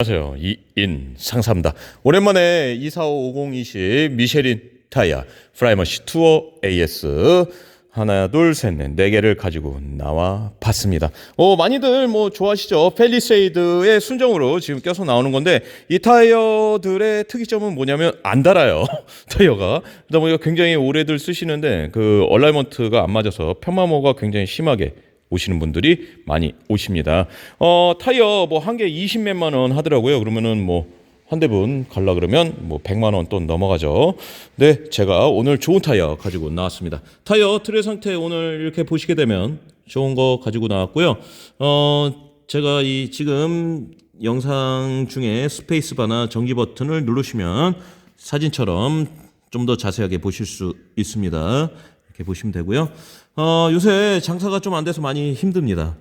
안녕하세요. 이인 상사입니다. 오랜만에 2455020 미쉐린 타이어 프라이머시 투어 AS 하나 둘셋넷네 개를 가지고 나와 봤습니다. 어 많이들 뭐 좋아하시죠? 펠리세이드의 순정으로 지금 껴서 나오는 건데 이 타이어들의 특이점은 뭐냐면 안 달아요. 타이어가 그러다 보니까 굉장히 오래들 쓰시는데 그 얼라이먼트가 안 맞아서 편마모가 굉장히 심하게 오시는 분들이 많이 오십니다. 어, 타이어 뭐 한 개 20몇만 원 하더라고요. 그러면은 뭐 한 대분 갈라 그러면 뭐 100만 원또 넘어가죠. 네, 제가 오늘 좋은 타이어 가지고 나왔습니다. 타이어 트레 상태 오늘 이렇게 보시게 되면 좋은 거 가지고 나왔고요. 어, 제가 이 지금 영상 중에 스페이스바나 전기 버튼을 누르시면 사진처럼 좀 더 자세하게 보실 수 있습니다. 이렇게 보시면 되고요. 어, 요새 장사가 좀 안 돼서 많이 힘듭니다.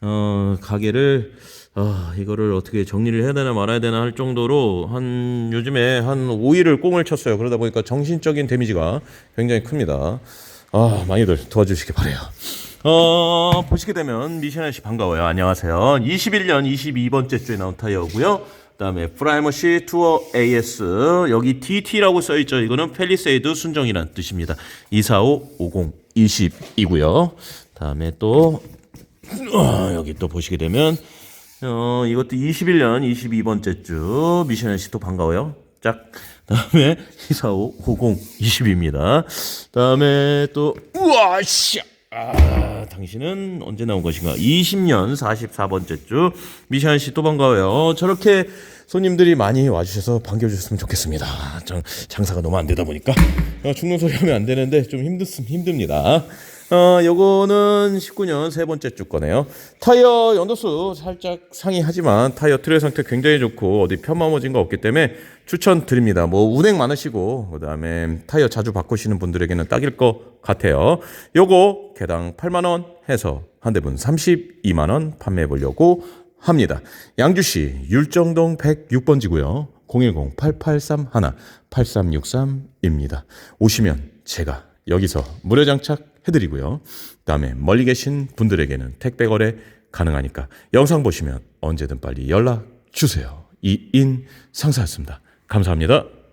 어, 가게를 아, 이거를 어떻게 정리를 해야 되나 말아야 되나 할 정도로 한 요즘에 한 5일을 꽁을 쳤어요. 그러다 보니까 정신적인 데미지가 굉장히 큽니다. 아, 많이들 도와주시기 바래요. 어, 보시게 되면 미션아 씨 반가워요. 안녕하세요. 21년 22번째 주에 나온 타이어고요. 그다음에 프라이머시 투어 AS 여기 DT라고 써 있죠. 이거는 펠리세이드 순정이란 뜻입니다. 245 50 20이고요. 다음에 또 어, 여기 또 보시게 되면 어, 이것도 21년 22번째 주 미션el 씨또 반가워요. 짝. 다음에 245 50 20입니다. 다음에 또 우와 씨. 아, 당신은 언제 나온 것인가? 20년 44번째 주 미션 씨또 반가워요. 저렇게 손님들이 많이 와주셔서 반겨주셨으면 좋겠습니다. 장, 장사가 너무 안 되다 보니까 어, 죽는 소리 하면 안 되는데 좀 힘들 힘듭니다. 어, 요거는 19년 세 번째 주 거네요. 타이어 연도수 살짝 상이하지만 타이어 트레 상태 굉장히 좋고 어디 편마모진 거 없기 때문에 추천드립니다. 뭐 운행 많으시고 그다음에 타이어 자주 바꾸시는 분들에게는 딱일 것 같아요. 요거 개당 8만 원 해서 한 대분 32만 원 판매해 보려고 합니다. 양주시 율정동 106번지고요. 010-8831-8363입니다. 오시면 제가 여기서 무료 장착 해드리고요. 그다음에 멀리 계신 분들에게는 택배 거래 가능하니까 영상 보시면 언제든 빨리 연락 주세요. 이인 상사였습니다. 감사합니다.